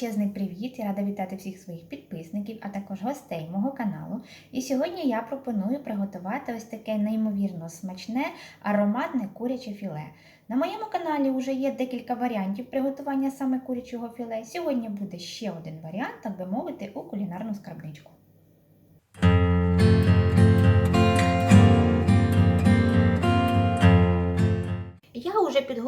величезний привіт! Я рада вітати всіх своїх підписників, а також гостей мого каналу. І сьогодні я пропоную приготувати ось таке неймовірно смачне ароматне куряче філе. На моєму каналі вже є декілька варіантів приготування саме курячого філе. Сьогодні буде ще один варіант, так би мовити, у кулінарну скарбничку.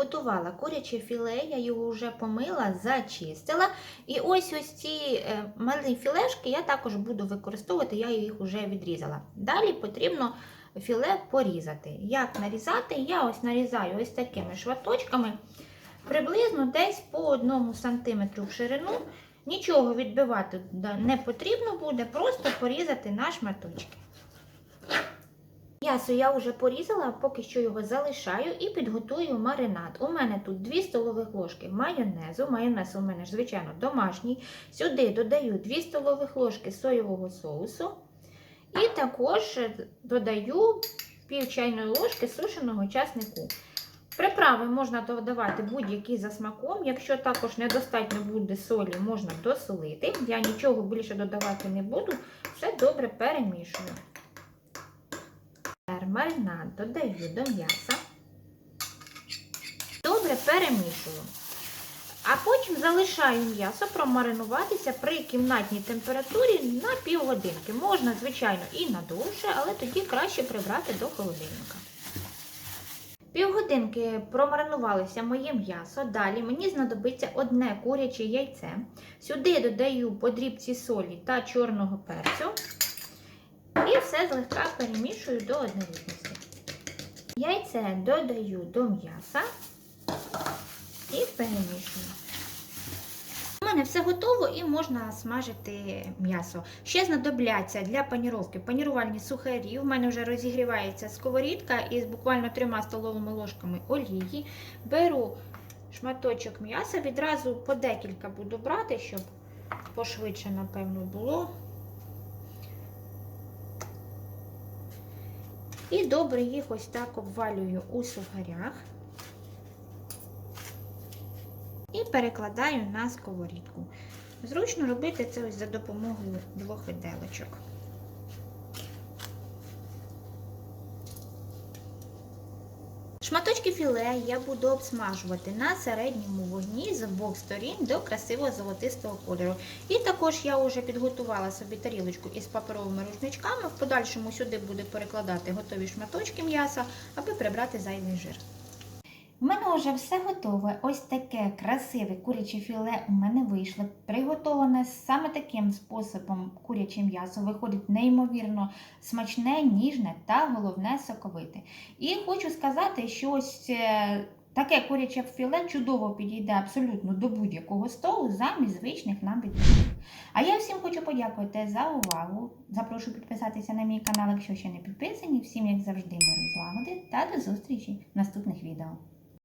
Підготувала куряче філе, я його вже помила, зачистила. І ось ось ці е, малі філешки я також буду використовувати, я їх вже відрізала. Далі потрібно філе порізати. Як нарізати? Я ось нарізаю ось такими шваточками, приблизно десь по 1 см в ширину. Нічого відбивати не потрібно буде, просто порізати на шматочки. М'ясо я вже порізала, поки що його залишаю і підготую маринад. У мене тут 2 столових ложки майонезу. Майонез у мене ж, звичайно, домашній. Сюди додаю 2 столових ложки соєвого соусу. І також додаю пів чайної ложки сушеного часнику. Приправи можна додавати будь-які за смаком. Якщо також недостатньо буде солі, можна досолити. Я нічого більше додавати не буду, все добре перемішую. Маринад додаю до м'яса. Добре перемішую. А потім залишаю м'ясо промаринуватися при кімнатній температурі на півгодинки. Можна, звичайно, і на довше, але тоді краще прибрати до холодильника. Півгодинки промаринувалося моє м'ясо. Далі мені знадобиться одне куряче яйце. Сюди додаю подрібці солі та чорного перцю. І все злегка перемішую до однорідності. Яйце додаю до м'яса і перемішую. У мене все готово і можна смажити м'ясо. Ще знадобляться для паніровки панірувальні сухарі. У мене вже розігрівається сковорідка із буквально трьома столовими ложками олії. Беру шматочок м'яса, відразу по декілька буду брати, щоб пошвидше, напевно, було. І добре їх ось так обвалюю у сухарях і перекладаю на сковорідку. Зручно робити це ось за допомогою двох виделочок. Шматочки філе я буду обсмажувати на середньому вогні з обох сторін до красивого золотистого кольору. І також я вже підготувала собі тарілочку із паперовими рушничками. В подальшому сюди буду перекладати готові шматочки м'яса, аби прибрати зайвий жир. У мене вже все готове. Ось таке красиве куряче філе у мене вийшло. Приготоване саме таким способом куряче м'ясо виходить неймовірно смачне, ніжне та головне соковите. І хочу сказати, що ось е, таке куряче філе чудово підійде абсолютно до будь-якого столу замість звичних нам відповідей. А я всім хочу подякувати за увагу. Запрошую підписатися на мій канал, якщо ще не підписані. Всім, як завжди, миру злагоди та до зустрічі в наступних відео.